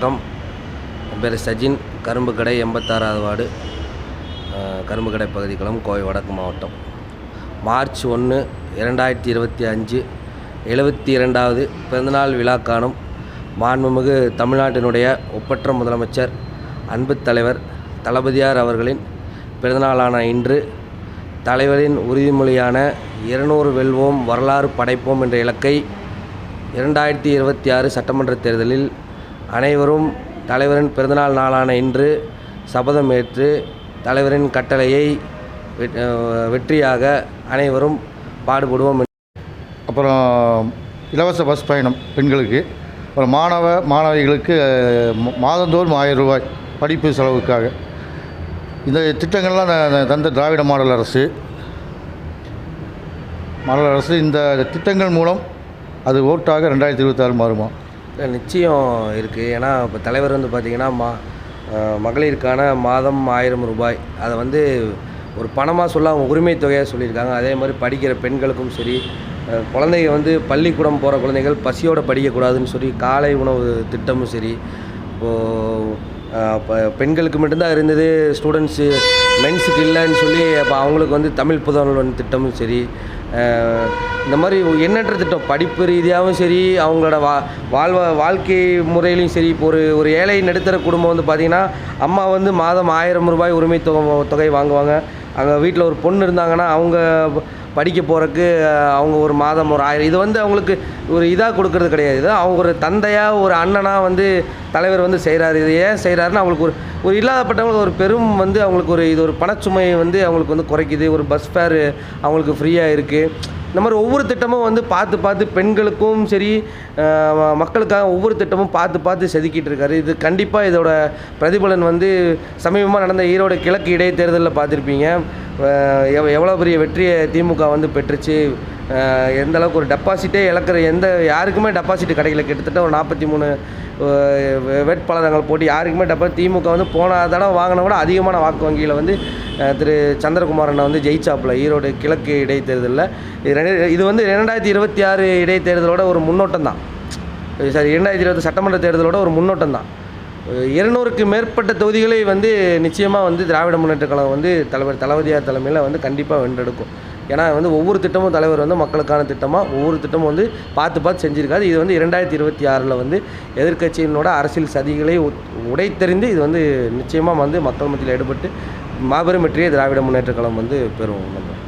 வணக்கம். என் பேர் சஜின். கரும்பு கடை எண்பத்தாறாவது வார்டு கரும்பு கடை பகுதிக்குளம் கோவை வடக்கு மாவட்டம். மார்ச் ஒன்று இரண்டாயிரத்தி இருபத்தி அஞ்சு எழுபத்தி இரண்டாவது பிறந்தநாள் விழா காணும் மாண்புமிகு தமிழ்நாட்டினுடைய ஒப்பற்ற முதலமைச்சர் அன்பு தலைவர் தளபதியார் அவர்களின் பிறந்தநாளான இன்று தலைவரின் உறுதிமொழியான இருநூறு வெல்வோம் வரலாறு படைப்போம் என்ற இலக்கை இரண்டாயிரத்தி இருபத்தி ஆறு சட்டமன்ற தேர்தலில் அனைவரும் தலைவரின் பிறந்தநாள் நாளான இன்று சபதம் ஏற்று தலைவரின் கட்டளையை வெற்றியாக அனைவரும் பாடுபடுவோம் அப்புறம் இலவச பஸ் பயணம் பெண்களுக்கு அப்புறம் மாணவ மாணவிகளுக்கு மாதந்தோறும் ஆயிரம் ரூபாய் படிப்பு செலவுக்காக. இந்த திட்டங்கள்லாம் தந்த திராவிட மாடல் அரசு. மாடல் அரசு இந்த திட்டங்கள் மூலம் அது ஓட்டாக ரெண்டாயிரத்தி இருபத்தாறு மாறுமா? நிச்சயம் இருக்குது ஏன்னா இப்போ தலைவர் வந்து பார்த்திங்கன்னா மா மகளிருக்கான மாதம் ஆயிரம் ரூபாய். அதை வந்து ஒரு பணமாக சொல்ல அவங்க உரிமை தொகையாக சொல்லியிருக்காங்க. அதே மாதிரி படிக்கிற பெண்களுக்கும் சரி குழந்தைங்க வந்து பள்ளிக்கூடம் போகிற குழந்தைகள் பசியோட படிக்கக்கூடாதுன்னு சொல்லி காலை உணவு திட்டமும் சரி இப்போது பெண்களுக்கு மட்டும்தான் இருந்தது ஸ்டூடெண்ட்ஸு மென்ஸுக்கு இல்லைன்னு சொல்லி அப்போ அவங்களுக்கு வந்து தமிழ் புதல்வன் திட்டமும் சரி இந்த மாதிரி எண்ணற்ற திட்டம். படிப்பு ரீதியாகவும் சரி அவங்களோட வா வாழ்வ வாழ்க்கை முறையிலையும் சரி இப்போ ஒரு ஒரு ஏழை நடுத்தர குடும்பம் வந்து பார்த்திங்கன்னா அம்மா வந்து மாதம் ஆயிரம் ரூபாய் உரிமை தொகை தொகை வாங்குவாங்க. அங்கே வீட்டில் ஒரு பொண்ணு இருந்தாங்கன்னா அவங்க படிக்க போகிறக்கு அவங்க ஒரு மாதம் ஒரு ஆயிரம் இது வந்து அவங்களுக்கு ஒரு இதாக கொடுக்கறது கிடையாது. இது அவங்க ஒரு தந்தையாக ஒரு அண்ணனாக வந்து தலைவர் வந்து செய்கிறாரு இது ஏன் செய்கிறாருன்னு அவங்களுக்கு ஒரு ஒரு இல்லாதப்பட்டவங்களுக்கு ஒரு பெரும் வந்து அவங்களுக்கு ஒரு இது ஒரு பணச்சுமை வந்து அவங்களுக்கு வந்து குறைக்குது. ஒரு பஸ் ஃபேரு அவங்களுக்கு ஃப்ரீயாக இருக்குது இந்த மாதிரி ஒவ்வொரு திட்டமும் வந்து பார்த்து பார்த்து பெண்களுக்கும் சரி மக்களுக்காக ஒவ்வொரு திட்டமும் பார்த்து பார்த்து செதுக்கிட்டு இருக்காரு. இது கண்டிப்பாக இதோட பிரதிபலன் வந்து சமீபமாக நடந்த ஈரோடு கிழக்கு இடைத்தேர்தலில் பார்த்துருப்பீங்க. எவ் எவ்வளோ பெரிய வெற்றியை திமுக வந்து பெற்றுச்சு? எந்த அளவுக்கு ஒரு டெபாசிட்டே இழக்கிற எந்த யாருக்குமே டெபாசிட் கிடைக்கல கிட்டத்தட்ட ஒரு நாற்பத்தி மூணு வேட்பாளர்கள் போட்டி யாருக்குமே டெபா திமுக வந்து போன தடவை வாங்கின விட அதிகமான வாக்கு வங்கியில் வந்து திரு சந்திரகுமாரனை வந்து ஜெயிச்சாப்புல ஈரோடு கிழக்கு இடைத்தேர்தலில். இது ரெண்டு- இது வந்து ரெண்டாயிரத்தி இருபத்தி ஆறு இடைத்தேர்தலோட ஒரு முன்னோட்டம் தான் சாரி இரண்டாயிரத்தி இருபது சட்டமன்ற தேர்தலோட ஒரு முன்னோட்டம் தான் இருநூறுக்கு மேற்பட்ட தொகுதிகளை வந்து நிச்சயமாக வந்து திராவிட முன்னேற்ற கழகம் வந்து தலைவர் தளபதியார் தலைமையில் வந்து கண்டிப்பாக வென்றெடுக்கும். ஏன்னா வந்து ஒவ்வொரு திட்டமும் தலைவர் வந்து மக்களுக்கான திட்டமாக ஒவ்வொரு திட்டமும் வந்து பார்த்து பார்த்து செஞ்சுருக்காரு. இது வந்து இரண்டாயிரத்தி இருபத்தி ஆறில் வந்து எதிர்க்கட்சியினோட அரசியல் சதிகளை உ- உடைத்தெறிந்து இது வந்து நிச்சயமாக வந்து மக்கள் மத்தியில் ஈடுபட்டு மாபெரும் வெற்றியை திராவிட முன்னேற்ற கழகம் வந்து பெறும். நம்ம